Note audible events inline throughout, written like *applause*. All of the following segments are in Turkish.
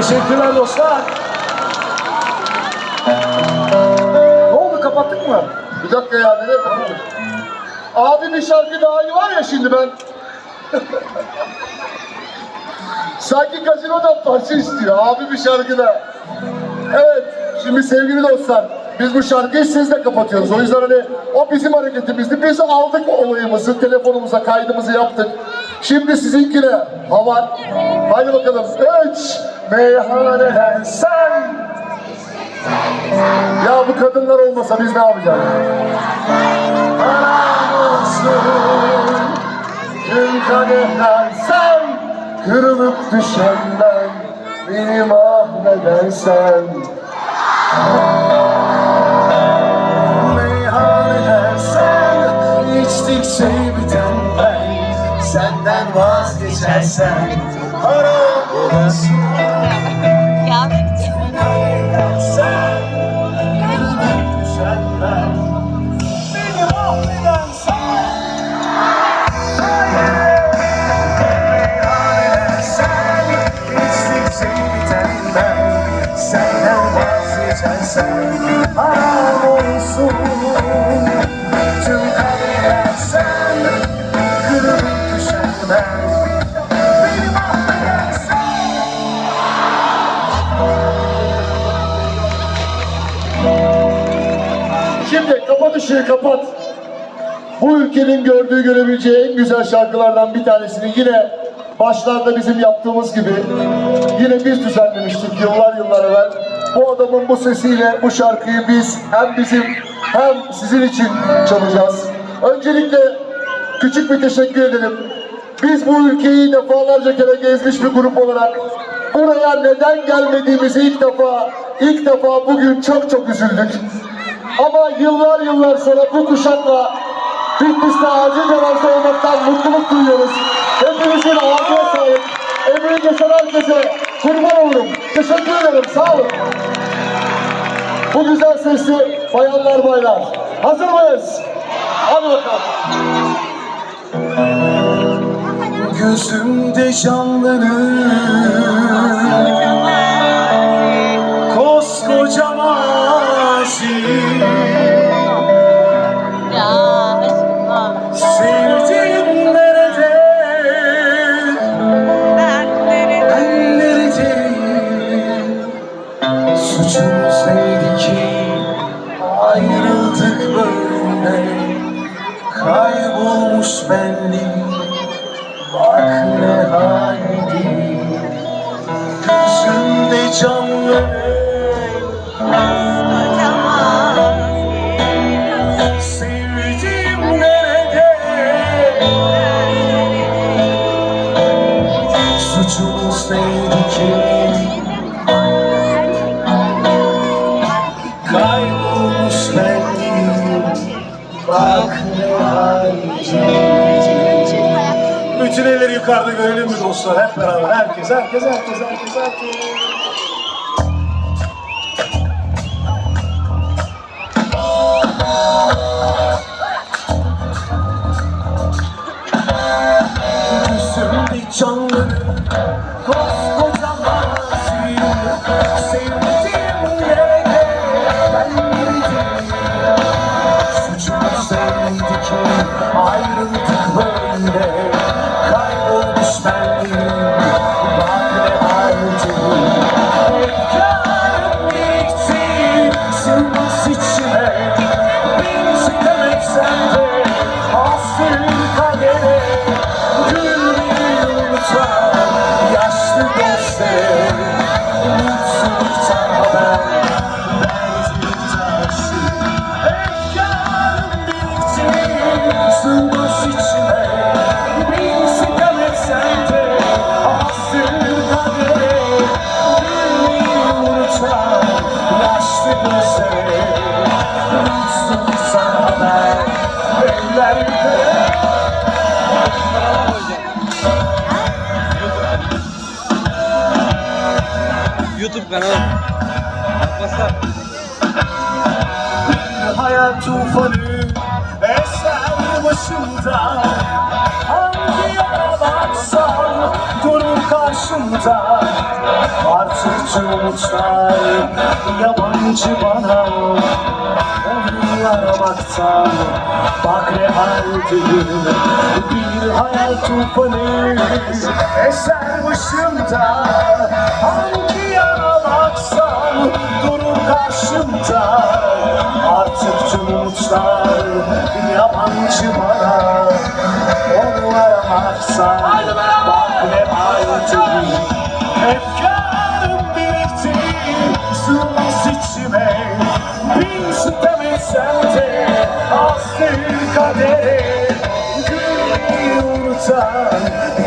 Teşekkürler dostlar. Ne oldu kapattık mı? Bir dakika ya nereye kapattık? Abi bir şarkı daha iyi var ya şimdi ben. *laughs* Sanki gazinodan parça istiyor. Abi bir şarkı da. Evet, şimdi sevgili dostlar, biz bu şarkıyı sizle kapatıyoruz. O yüzden hani o bizim hareketimizdi. Biz aldık olayımızı, telefonumuza kaydımızı yaptık. Şimdi sizinkine hava. Hadi bakalım. Üç, meyhaneden sen. Ya bu kadınlar olmasa biz ne yapacağız? Haram olsun. Tüm kadehler sen Kırılıp düşenden Beni mahvedersen Meyhaneden sen İçtikçe biten ben. Senden vazgeçersen Haram olsun Şimdi kapat ışığı kapat. Bu ülkenin gördüğü görebileceği en güzel şarkılardan bir tanesini yine başlarda bizim yaptığımız gibi yine biz düzenlemiştik yıllar yıllar evvel. Bu adamın bu sesiyle bu şarkıyı biz hem bizim hem sizin için çalacağız. Öncelikle küçük bir teşekkür edelim. Biz bu ülkeyi defalarca kere gezmiş bir grup olarak buraya neden gelmediğimizi ilk defa ilk defa bugün çok çok üzüldük. Ama yıllar yıllar sonra bu kuşakla Bitlis'te acil terazide olmaktan mutluluk duyuyoruz. Hepinizin ağzına sağlık. Emeği geçen herkese kurban olurum. Teşekkür ederim. Sağ olun. Bu güzel sesli bayanlar baylar. Hazır mıyız? Hadi bakalım. Gözümde canlanır koskoca mazi Sevdiğim nerede? ben Ben neredeyim? Suçumuz neydi ki ayrıldık böyle Kaybolmuş benliğim Bütün elleri yukarıda görelim mi dostlar? Hep beraber. Herkes, herkes, herkes, herkes, herkes. Gözümde canlı koskoca mazim Sevdiğim YouTube kanalı. WhatsApp. Hayat tufanı eser başımda Hangi yana durur karşımda. Artık tüm umutlar yabancı bana. Onu aramaktan bak ne haldeyim Bir hayal tufanı eser başımda. Hangi yana baksam durur karşımda. Artık tüm umutlar yabancı bana. Onu aramaksan bak ne haldeyim Efkarım birikti Bin sitem etsem de azdır kadere Gülmeyi unutan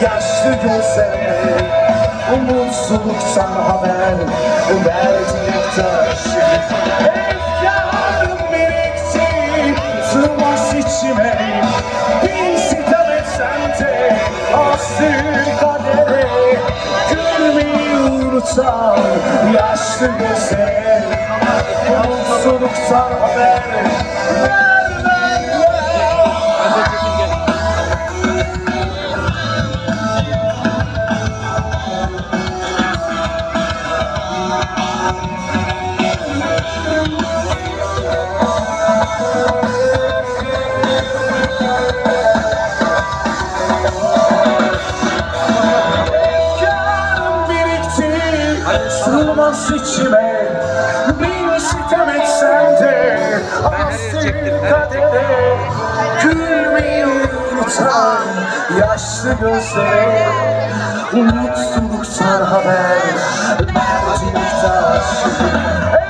yaşlı gözlere Umutsuzluktan haber verdikten Efkarım birikti sığmaz içime Bin sitem etsem de kadere Unutan yaşlı gözlere Umutsuzluktan haber içime Bir sitem etsen de Asıl kadere Gülmeyi unutan Yaşlı gözlere Umutsuzluktan haber Verdikten Efkarım